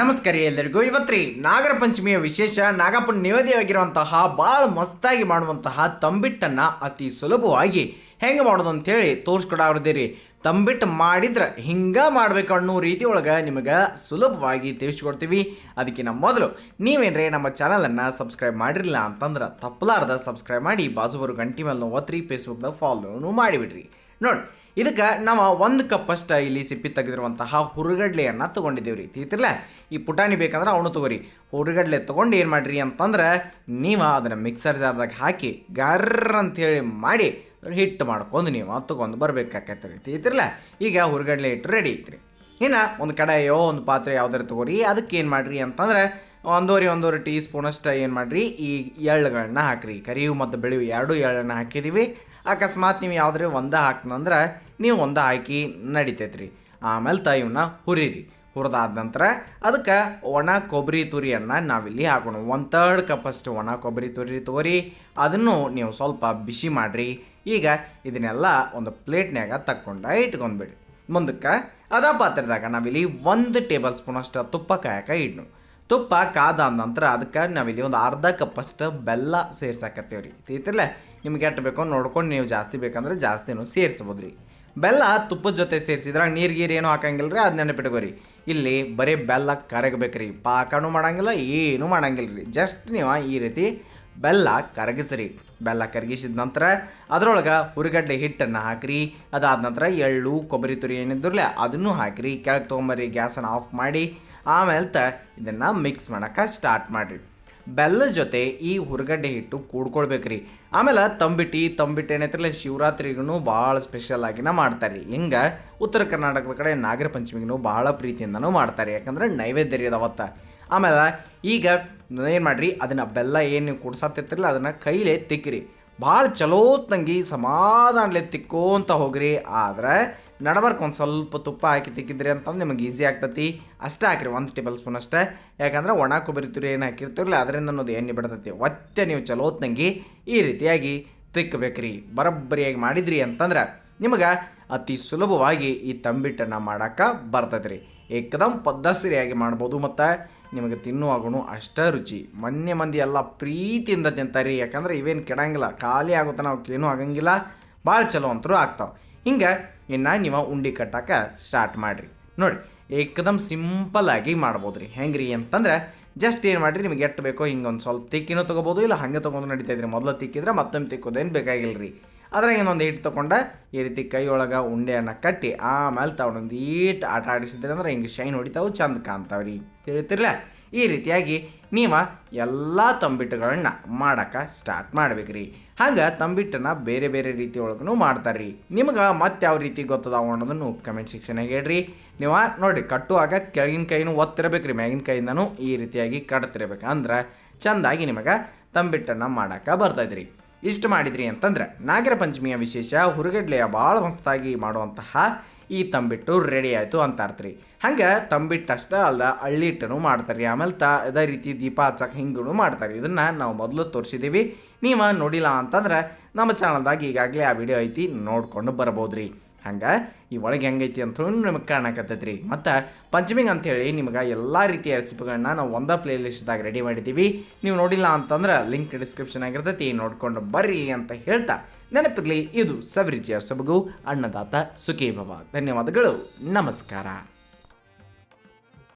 ನಮಸ್ಕಾರ ಎಲ್ಲರಿಗೂ. ಇವತ್ರಿ ನಾಗರ ಪಂಚಮಿಯ ವಿಶೇಷ, ನಾಗಪ್ಪನ ನಿವೇದಿಯಾಗಿರುವಂತಹ ಭಾಳ ಮಸ್ತಾಗಿ ಮಾಡುವಂತಹ ತಂಬಿಟ್ಟನ್ನು ಅತಿ ಸುಲಭವಾಗಿ ಹೆಂಗೆ ಮಾಡೋದು ಅಂತೇಳಿ ತೋರಿಸ್ಕೊಡಾವ್ರದಿರಿ ತಂಬಿಟ್ಟು ಮಾಡಿದ್ರೆ ಹಿಂಗೆ ಮಾಡ್ಬೇಕು ಅನ್ನೋ ರೀತಿ ಒಳಗೆ ನಿಮಗೆ ಸುಲಭವಾಗಿ ತಿಳಿಸ್ಕೊಡ್ತೀವಿ. ಅದಕ್ಕಿಂತ ಮೊದಲು ನೀವೇನ್ರಿ ನಮ್ಮ ಚಾನಲನ್ನು ಸಬ್ಸ್ಕ್ರೈಬ್ ಮಾಡಿರಲಿಲ್ಲ ಅಂತಂದ್ರೆ ತಪ್ಪಲಾರ್ದ ಸಬ್ಸ್ಕ್ರೈಬ್ ಮಾಡಿ ಬಾಜು ಗಂಟಿ ಮೇಲೆ ಒತ್ತಿರಿ ಫೇಸ್ಬುಕ್ದಾಗ ಫಾಲೋನು ಮಾಡಿಬಿಡ್ರಿ. ನೋಡಿ, ಇದಕ್ಕೆ ನಾವು ಒಂದು ಕಪ್ ಅಷ್ಟ ಇಲ್ಲಿ ಸಿಪ್ಪಿ ತೆಗೆದಿರುವಂತಹ ಹುರುಗಡ್ಲೆಯನ್ನು ತೊಗೊಂಡಿದ್ದೀವಿ ರೀ. ತೀತಿರ್ಲ ಈ ಪುಟಾಣಿ ಬೇಕಂದ್ರೆ ಅವನು ತೊಗೊರಿ. ಹುರುಗಡ್ಲೆ ತೊಗೊಂಡು ಏನು ಮಾಡಿರಿ ಅಂತಂದ್ರೆ ನೀವು ಅದನ್ನು ಮಿಕ್ಸರ್ ಜಾರ್ದಾಗ ಹಾಕಿ ಗರ್ರ ಅಂತೇಳಿ ಮಾಡಿ ಹಿಟ್ಟು ಮಾಡ್ಕೊಂಡು ನೀವು ತೊಗೊಂಡು ಬರ್ಬೇಕಾಕೈತೆ ರೀ. ತೀತಿರ್ಲ ಈಗ ಹುರುಗಡ್ಲೆ ಹಿಟ್ಟು ರೆಡಿ ಐತ್ರಿ ಇನ್ನು ಒಂದು ಕಡಾಯೋ, ಒಂದು ಪಾತ್ರೆ ಯಾವ್ದಾರು ತಗೋರಿ. ಅದಕ್ಕೆ ಏನು ಮಾಡಿರಿ ಅಂತಂದ್ರೆ ಒಂದೂವರೆ ಒಂದೂವರೆ ಟೀ ಸ್ಪೂನಷ್ಟು ಏನು ಮಾಡಿರಿ? ಈ ಎಳ್ಳುಗಳನ್ನ ಹಾಕಿರಿ. ಕರಿವು ಮತ್ತು ಬೆಳೆಯು ಎರಡೂ ಎಳ್ಳನ್ನು ಹಾಕಿದ್ದೀವಿ ಅಕಸ್ಮಾತ್ ನೀವು ಯಾವುದ್ರೆ ಒಂದ ಹಾಕ್ತಂದ್ರೆ ನೀವು ಒಂದ ಹಾಕಿ ನಡಿತೈತ್ರಿ. ಆಮೇಲೆ ತ ಇವನ್ನ ಹುರಿರಿ. ಹುರಿದಾದ ನಂತರ ಅದಕ್ಕೆ ಒಣ ಕೊಬ್ಬರಿ ತುರಿಯನ್ನು ನಾವಿಲ್ಲಿ ಹಾಕೋಣ. ಒಂದು ತರ್ಡ್ ಕಪ್ಪಷ್ಟು ಒಣ ಕೊಬ್ಬರಿ ತುರಿ ತೋರಿ ಅದನ್ನು ನೀವು ಸ್ವಲ್ಪ ಬಿಸಿ ಮಾಡಿರಿ. ಈಗ ಇದನ್ನೆಲ್ಲ ಒಂದು ಪ್ಲೇಟ್ನ್ಯಾಗ ತಕ್ಕೊಂಡು ಇಟ್ಕೊಂಡ್ಬಿಡಿ ಮುಂದಕ್ಕೆ ಅದ ಪಾತ್ರೆದಾಗ ನಾವಿಲ್ಲಿ ಒಂದು ಟೇಬಲ್ ಸ್ಪೂನಷ್ಟು ತುಪ್ಪ ಕಾಯಕ ಇಡ್ನು. ತುಪ್ಪ ಕಾದ ನಂತರ ಅದಕ್ಕೆ ನಾವಿಲ್ಲಿ ಒಂದು ಅರ್ಧ ಕಪ್ಪಷ್ಟು ಬೆಲ್ಲ ಸೇರ್ಸಾಕತ್ತೇವೆ ರೀ ನಿಮ್ಗೆ ಎಷ್ಟು ಬೇಕೋ ನೋಡ್ಕೊಂಡು ನೀವು ಜಾಸ್ತಿ ಬೇಕಂದ್ರೆ ಜಾಸ್ತಿನೂ ಸೇರಿಸ್ಬೋದು ರೀ ಬೆಲ್ಲ ತುಪ್ಪದ ಜೊತೆ ಸೇರಿಸಿದ್ರೆ ನೀರು ಗೀರು ಏನೂ ಹಾಕಂಗಿಲ್ಲ ರೀ ಅದು ನೆನಪಿಟ್ಕೋರಿ. ಇಲ್ಲಿ ಬರೀ ಬೆಲ್ಲ ಕರಗಬೇಕು ರೀ ಪಾಕನೂ ಮಾಡಂಗಿಲ್ಲ, ಏನೂ ಮಾಡಂಗಿಲ್ಲ ರೀ ಜಸ್ಟ್ ನೀವು ಈ ರೀತಿ ಬೆಲ್ಲ ಕರಗಿಸ್ರಿ. ಬೆಲ್ಲ ಕರಗಿಸಿದ ನಂತರ ಅದರೊಳಗೆ ಹುರಿಗಡ್ಡೆ ಹಿಟ್ಟನ್ನು ಹಾಕಿರಿ. ಅದಾದ ನಂತರ ಎಳ್ಳು, ಕೊಬ್ಬರಿ ತುರಿ ಏನಿದ್ರಲ್ಲ ಅದನ್ನು ಹಾಕಿರಿ. ಕೆಳಗೆ ತೊಗೊಂಬರ್ರಿ, ಗ್ಯಾಸನ್ನು ಆಫ್ ಮಾಡಿ. ಆಮೇಲೆ ತ ಇದನ್ನು ಮಿಕ್ಸ್ ಮಾಡೋಕ್ಕೆ ಸ್ಟಾರ್ಟ್ ಮಾಡಿರಿ. ಬೆಲ್ಲದ ಜೊತೆ ಈ ಹುರುಗಡ್ಡೆ ಹಿಟ್ಟು ಕೂಡ್ಕೊಳ್ಬೇಕ್ರಿ. ಆಮೇಲೆ ತಂಬಿಟ್ಟಿ, ತಂಬಿಟ್ಟು ಏನೈತ್ರಲ್ಲ ಶಿವರಾತ್ರಿಗೂ ಭಾಳ ಸ್ಪೆಷಲ್ ಆಗಿನ ಮಾಡ್ತಾರೆ ರೀ ಹಿಂಗೆ ಉತ್ತರ ಕರ್ನಾಟಕದ ಕಡೆ ನಾಗರ ಪಂಚಮಿಗೂ ಭಾಳ ಪ್ರೀತಿಯಿಂದನೂ ಮಾಡ್ತಾರೆ ಯಾಕಂದ್ರೆ ನೈವೇದ್ಯ ರೀ ಅವತ್ತ. ಆಮೇಲೆ ಈಗ ಏನು ಮಾಡಿರಿ, ಅದನ್ನು ಬೆಲ್ಲ ಏನು ಕುಡ್ಸತ್ತಿರ್ತಿರಲ್ಲ ಅದನ್ನು ಕೈಲೇ ತಿಕ್ಕಿರಿ ಭಾಳ ತಂಗಿ ಸಮಾಧಾನಲೆ ತಿಕ್ಕೋಂತ ಹೋಗ್ರಿ. ಆದ್ರೆ ನಡಬರ್ಕ್ ಒಂದು ಸ್ವಲ್ಪ ತುಪ್ಪ ಹಾಕಿ ತಿಕ್ಕಿದ್ರಿ ಅಂತಂದ್ರೆ ನಿಮಗೆ ಈಸಿ ಆಗ್ತತಿ. ಅಷ್ಟೇ ಹಾಕಿರಿ, ಒಂದು ಟೇಬಲ್ ಸ್ಪೂನ್ ಅಷ್ಟೇ. ಯಾಕಂದ್ರೆ ಒಣ ಕೊಬ್ಬರಿ ಏನು ಹಾಕಿರ್ತೀರಲ್ಲ ಅದರಿಂದ ಅನ್ನೋದು ಎಣ್ಣೆ ಬಿಡ್ತತಿ. ಒತ್ತೆ ನೀವು ಚಲೋತ್ನಂಗಿ ಈ ರೀತಿಯಾಗಿ ತಿಕ್ಕಬೇಕ್ರಿ ಬರೋಬ್ಬರಿಯಾಗಿ ಮಾಡಿದ್ರಿ ಅಂತಂದ್ರೆ ನಿಮಗೆ ಅತಿ ಸುಲಭವಾಗಿ ಈ ತಂಬಿಟ್ಟನ್ನು ಮಾಡೋಕೆ ಬರ್ತೈತೆ ರೀ ಏಕದಮ್ ಪದ್ದಸರಿಯಾಗಿ ಮಾಡ್ಬೋದು ಮತ್ತು ನಿಮಗೆ ತಿನ್ನುವಾಗೂ ಅಷ್ಟೇ ರುಚಿ. ಮೊನ್ನೆ ಮಂದಿ ಎಲ್ಲ ಪ್ರೀತಿಯಿಂದ ತಿಂತಾರೆ, ಯಾಕಂದ್ರೆ ಇವೇನು ಕೆಡಂಗಿಲ್ಲ. ಖಾಲಿ ಆಗುತ್ತೆ ನಾವು ಏನೂ ಆಗಂಗಿಲ್ಲ. ಭಾಳ ಚಲೋ ಅಂತರೂ ಆಗ್ತಾವೆ. ಹಿಂಗೆ ಇನ್ನು ನೀವು ಉಂಡೆ ಕಟ್ಟಕ್ಕೆ ಸ್ಟಾರ್ಟ್ ಮಾಡಿರಿ. ನೋಡಿ ಏಕದಮ್ ಸಿಂಪಲ್ ಆಗಿ ಮಾಡ್ಬೋದು ರೀ ಹೆಂಗೆ ರೀ ಅಂತಂದ್ರೆ ಜಸ್ಟ್ ಏನು ಮಾಡಿರಿ, ನಿಮಗೆ ಎಷ್ಟು ಬೇಕೋ ಹಿಂಗೆ ಒಂದು ಸ್ವಲ್ಪ ತಿಕ್ಕಿನೂ ತೊಗೋಬೋದು, ಇಲ್ಲ ಹಾಗೆ ತೊಗೊಂಡು ನಡೀತೈತ್ರಿ ಮೊದಲು ತಿಕ್ಕಿದ್ರೆ ಮತ್ತೊಮ್ಮೆ ತಿಕ್ಕೋದೇನು ಬೇಕಾಗಿಲ್ಲ ರೀ ಅದ್ರಾಗ ಇನ್ನೊಂದು ಹಿಟ್ಟು ತೊಗೊಂಡ, ಈ ರೀತಿ ಕೈಯೊಳಗೆ ಉಂಡೆಯನ್ನು ಕಟ್ಟಿ, ಆಮೇಲೆ ತಗೊಂಡೊಂದು ಈಟ್ ಆಟ ಆಡಿಸಿದ್ರೆ ಅಂದ್ರೆ ಹಿಂಗೆ ಶೈನ್ ಹೊಡಿತಾವು, ಚಂದ ಕಾಣ್ತಾವೆ ರೀ ತಿಳಿತಿರ್ಲ? ಈ ರೀತಿಯಾಗಿ ನೀವು ಎಲ್ಲ ತಂಬಿಟ್ಟುಗಳನ್ನ ಮಾಡಕ್ಕೆ ಸ್ಟಾರ್ಟ್ ಮಾಡ್ಬೇಕ್ರಿ. ಹಂಗೆ ತಂಬಿಟ್ಟನ್ನು ಬೇರೆ ಬೇರೆ ರೀತಿ ಒಳಗೂ ಮಾಡ್ತಾರೆ ರೀ ನಿಮ್ಗೆ ಮತ್ತೆ ಯಾವ ರೀತಿ ಗೊತ್ತದಾವ ಅನ್ನೋದನ್ನು ಕಮೆಂಟ್ ಸೆಕ್ಷನಾಗ ಹೇಳ್ರಿ. ನೀವು ನೋಡಿರಿ ಕಟ್ಟುವಾಗ ಕೆಳಗಿನ ಕೈನೂ ಒತ್ತಿರಬೇಕು ರೀ ಮ್ಯಾಗಿನ ಕೈಯಿಂದನೂ ಈ ರೀತಿಯಾಗಿ ಕಟ್ತಿರ್ಬೇಕು. ಅಂದ್ರೆ ಚೆಂದಾಗಿ ನಿಮಗೆ ತಂಬಿಟ್ಟನ್ನು ಮಾಡೋಕ್ಕೆ ರೀ ಇಷ್ಟು ಮಾಡಿದ್ರಿ ಅಂತಂದ್ರೆ ನಾಗರ ಪಂಚಮಿಯ ವಿಶೇಷ ಹುರುಗಡ್ಲೆಯ ಭಾಳ ಮಸ್ತಾಗಿ ಮಾಡುವಂತಹ ಈ ತಂಬಿಟ್ಟು ರೆಡಿ ಆಯಿತು ಅಂತ ಹಂಗೆ ತಂಬಿಟ್ಟು ಅಷ್ಟೇ ಹಳ್ಳಿ ಅಳ್ಳಿಟ್ಟನು ಮಾಡ್ತಾರೆ ಆಮೇಲೆ ತ ಅದೇ ರೀತಿ ದೀಪ ಹಚ್ಚಕ್ಕೆ ಹಿಂಗೂ ಮಾಡ್ತಾರೆ ಇದನ್ನು ನಾವು ಮೊದಲು ತೋರಿಸಿದ್ದೀವಿ ನೀವು ನೋಡಿಲ್ಲ ಅಂತಂದ್ರೆ ನಮ್ಮ ಚಾನಲ್ದಾಗ ಈಗಾಗಲೇ ಆ ವಿಡಿಯೋ ಐತಿ, ನೋಡ್ಕೊಂಡು ಬರ್ಬೋದು ರೀ. ಹಂಗೆ ಈ ಒಳಗೆ ಹೆಂಗೈತಿ ಅಂತ ನಿಮಗೆ ಕಾಣಕತ್ತೈತಿ ರೀ. ಮತ್ತು ಪಂಚಮಿಂಗ್ ಅಂಥೇಳಿ ನಿಮ್ಗೆ ಎಲ್ಲ ರೀತಿಯ ರೆಸಿಪಿಗಳನ್ನ ನಾವು ಒಂದೇ ಪ್ಲೇ ಲಿಸ್ಟ್ದಾಗ ರೆಡಿ ಮಾಡಿದ್ದೀವಿ ನೀವು ನೋಡಿಲ್ಲ ಅಂತಂದ್ರೆ ಲಿಂಕ್ ಡಿಸ್ಕ್ರಿಪ್ಷನ್ ಆಗಿರ್ತೈತಿ, ನೋಡ್ಕೊಂಡು ಬರ್ರಿ ಅಂತ ಹೇಳ್ತಾ ನೆನಪಿರಲಿ ಇದು ಸವಿರುಚಿಯ ಸೊಬಗು ಅನ್ನದಾತ ಸುಖೀಭವ. ಧನ್ಯವಾದಗಳು. ನಮಸ್ಕಾರ.